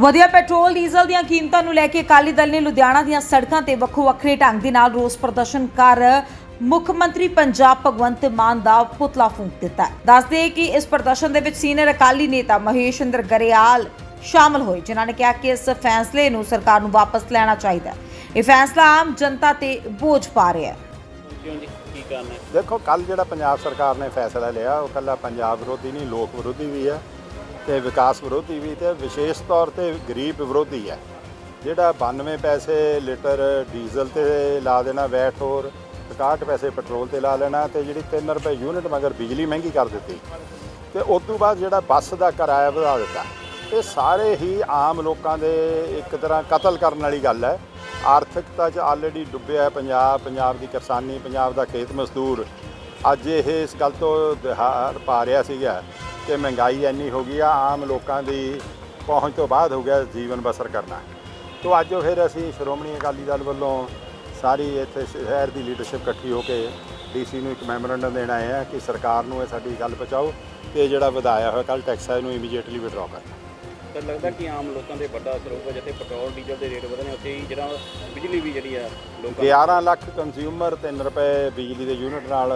ਵਧੀਆ petrol diesel ਦੀਆਂ ਕੀਮਤਾਂ ਨੂੰ ਲੈ ਕੇ ਅਕਾਲੀ ਦਲ ਨੇ ਲੁਧਿਆਣਾ ਦੀਆਂ ਸੜਕਾਂ ਤੇ ਵੱਖੋ ਵੱਖਰੇ ਢੰਗ ਦੇ ਨਾਲ ਰੋਸ ਪ੍ਰਦਰਸ਼ਨ ਕਰ ਮੁੱਖ ਮੰਤਰੀ ਪੰਜਾਬ ਭਗਵੰਤ ਮਾਨ ਦਾ ਪੁਤਲਾ ਫੂਕ ਦਿੱਤਾ। ਦੱਸਦੇ ਕਿ ਇਸ ਪ੍ਰਦਰਸ਼ਨ ਦੇ ਵਿੱਚ ਸੀਨੀਅਰ ਅਕਾਲੀ ਨੇਤਾ ਮਹੇਸ਼ਿੰਦਰ ਗਰੇਵਾਲ ਸ਼ਾਮਲ ਹੋਏ ਜਿਨ੍ਹਾਂ ਨੇ ਕਿਹਾ ਕਿ ਇਸ ਫੈਸਲੇ ਨੂੰ ਸਰਕਾਰ ਨੂੰ ਵਾਪਸ ਲੈਣਾ ਚਾਹੀਦਾ ਹੈ। ਇਹ ਫੈਸਲਾ ਆਮ ਜਨਤਾ ਤੇ ਬੋਝ ਪਾ ਰਿਹਾ ਹੈ। ਕਿਉਂ ਜੀ ਕੀ ਕਾਰਨ ਹੈ? ਦੇਖੋ ਕੱਲ ਜਿਹੜਾ ਪੰਜਾਬ ਸਰਕਾਰ ਨੇ ਫੈਸਲਾ ਲਿਆ ਉਹ ਕੱਲਾ ਪੰਜਾਬ ਵਿਰੋਧੀ ਨਹੀਂ ਲੋਕ ਵਿਰੋਧੀ ਵੀ ਹੈ ਤੇ ਵਿਕਾਸ ਵਿਰੋਧੀ ਵੀ ਤੇ ਵਿਸ਼ੇਸ਼ ਤੌਰ ਤੇ ਗਰੀਬ ਵਿਰੋਧੀ ਹੈ। ਜਿਹੜਾ 92 ਪੈਸੇ ਲੀਟਰ ਡੀਜ਼ਲ ਤੇ ਲਾ ਦੇਣਾ, ਵੈਟ ਹੋਰ 61 ਪੈਸੇ ਪੈਟਰੋਲ ਤੇ ਲਾ ਲੈਣਾ ਤੇ ਜਿਹੜੀ 3 ਰੁਪਏ ਯੂਨਿਟ ਮਗਰ ਬਿਜਲੀ ਮਹਿੰਗੀ ਕਰ ਦਿੱਤੀ ਤੇ ਉਸ ਤੋਂ ਬਾਅਦ ਜਿਹੜਾ ਬੱਸ ਦਾ ਕਿਰਾਇਆ ਵਧਾ ਦਿੱਤਾ। ਇਹ ਸਾਰੇ ਹੀ ਆਮ ਲੋਕਾਂ ਦੇ ਇੱਕ ਤਰ੍ਹਾਂ ਕਤਲ ਕਰਨ ਵਾਲੀ ਗੱਲ ਹੈ। ਆਰਥਿਕਤਾ 'ਚ ਆਲਰੇਡੀ ਡੁੱਬਿਆ ਹੈ ਪੰਜਾਬ ਪੰਜਾਬ ਦੀ ਕਿਸਾਨੀ, ਪੰਜਾਬ ਦਾ ਖੇਤ ਮਜ਼ਦੂਰ। ਅੱਜ ਇਹ ਇਸ ਗੱਲ ਤੋਂ ਦਿਹਾਰ ਪਾ ਰਿਹਾ ਸੀਗਾ। ਕਿ ਮਹਿੰਗਾਈ ਇੰਨੀ ਹੋ ਗਈ ਆ, ਆਮ ਲੋਕਾਂ ਦੀ ਪਹੁੰਚ ਤੋਂ ਬਾਅਦ ਹੋ ਗਿਆ ਜੀਵਨ ਬਸਰ ਕਰਨਾ। ਤੋਂ ਅੱਜ ਫਿਰ ਅਸੀਂ ਸ਼੍ਰੋਮਣੀ ਅਕਾਲੀ ਦਲ ਵੱਲੋਂ ਸਾਰੀ ਇੱਥੇ ਸ਼ਹਿਰ ਦੀ ਲੀਡਰਸ਼ਿਪ ਇਕੱਠੀ ਹੋ ਕੇ ਡੀਸੀ ਨੂੰ ਇੱਕ ਮੈਮੋਰੰਡਮ ਦੇਣ ਆਏ ਆ ਕਿ ਸਰਕਾਰ ਨੂੰ ਇਹ ਸਾਡੀ ਗੱਲ ਪਹੁੰਚਾਓ ਤੇ ਜਿਹੜਾ ਵਧਾਇਆ ਹੋਇਆ ਕੱਲ ਟੈਕਸ ਹੈ ਇਹਨੂੰ ਇਮੀਡੀਏਟਲੀ ਵਿਡਰਾਅ ਕਰ ਤਾਂ ਲੱਗਦਾ ਕਿ ਆਮ ਲੋਕਾਂ ਤੇ ਵੱਡਾ ਅਸਰ ਹੋਊਗਾ ਜਿੱਥੇ ਪੈਟਰੋਲ ਡੀਜ਼ਲ ਦੇ ਰੇਟ ਵਧਣੇ ਉੱਥੇ ਹੀ ਜਿਹੜਾ ਬਿਜਲੀ ਵੀ ਜਿਹੜੀ ਆ ਲੋਕਾਂ 11 ਲੱਖ ਕੰਜ਼ਿਊਮਰ 3 ਰੁਪਏ ਬਿਜਲੀ ਦੇ ਯੂਨਿਟ ਨਾਲ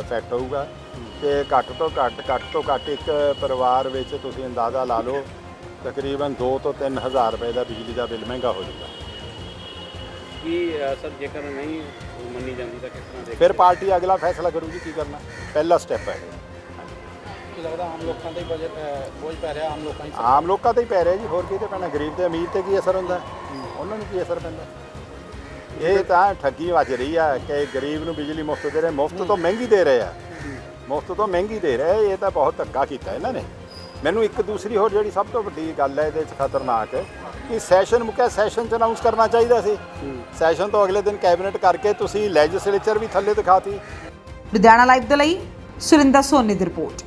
ਇਫੈਕਟ ਹੋਊਗਾ। ਤੇ ਘੱਟ ਤੋਂ ਘੱਟ ਘੱਟ ਤੋਂ ਘੱਟ ਇੱਕ ਪਰਿਵਾਰ ਵਿੱਚ ਤੁਸੀਂ ਅੰਦਾਜ਼ਾ ਲਾ ਲਓ ਤਕਰੀਬਨ 2 ਤੋਂ 3000 ਰੁਪਏ ਦਾ ਬਿਜਲੀ ਦਾ ਬਿੱਲ ਮਹਿੰਗਾ ਹੋ ਜਾਊਗਾ। ਕੀ ਅਸਰ ਜੇਕਰ ਨਹੀਂ ਮੰਨੀ ਜਾਂਦੀ ਤਾਂ ਕਿਸ ਤਰ੍ਹਾਂ ਦੇ ਫਿਰ ਪਾਰਟੀ ਅਗਲਾ ਫੈਸਲਾ ਕਰੂਗੀ ਕੀ ਕਰਨਾ। ਪਹਿਲਾ ਸਟੈਪ ਹੈ। ਲੱਗਦਾ ਆਮ ਲੋਕਾਂ ਤੇ ਬਜਟ ਬੋਝ ਪੈ ਰਿਹਾ ਆਮ ਲੋਕਾਂ ਦੀ ਆਮ ਲੋਕਾਂ ਤੇ ਹੀ ਪੈ ਰਿਹਾ ਜੀ ਹੋਰ ਕਿਤੇ ਪੈਣਾ ਗਰੀਬ ਤੇ ਅਮੀਰ ਤੇ ਕੀ ਅਸਰ ਹੁੰਦਾ? ਉਹਨਾਂ ਨੂੰ ਕੀ ਅਸਰ ਪੈਂਦਾ? ਇਹ ਤਾਂ ਠੱਗੀ ਵੱਜ ਰਹੀ ਆ ਕਿ ਗਰੀਬ ਨੂੰ ਬਿਜਲੀ ਮੁਫਤ ਦੇ ਰਹੇ ਮੁਫਤ ਤੋਂ ਮਹਿੰਗੀ ਦੇ ਰਹੇ ਆ। ਮੁਫਤ ਤੋਂ ਮਹਿੰਗੀ ਦੇ ਰਹੇ ਇਹ ਤਾਂ ਬਹੁਤ ਧੱਕਾ ਕੀਤਾ ਇਹਨਾਂ ਨੇ। ਮੈਨੂੰ ਇੱਕ ਦੂਸਰੀ ਹੋਰ ਜਿਹੜੀ ਸਭ ਤੋਂ ਵੱਡੀ ਗੱਲ ਹੈ ਇਹਦੇ ਵਿੱਚ ਖਤਰਨਾਕ ਕਿ ਸੈਸ਼ਨ ਮੁੱਕਿਆ ਸੈਸ਼ਨ ਚ ਅਨਾਉਂਸ ਕਰਨਾ ਚਾਹੀਦਾ ਸੀ। ਸੈਸ਼ਨ ਤੋਂ ਅਗਲੇ ਦਿਨ ਕੈਬਨਿਟ ਕਰਕੇ ਤੁਸੀਂ ਲੈਜਿਸਲੇਚਰ ਵੀ ਥੱਲੇ ਦਿਖਾਤੀ। ਲੁਧਿਆਣਾ ਲਾਈਵ ਦੇ ਲਈ ਸੁਰਿੰਦਰ ਸੋਨੀ ਦੀ ਰਿਪੋਰਟ।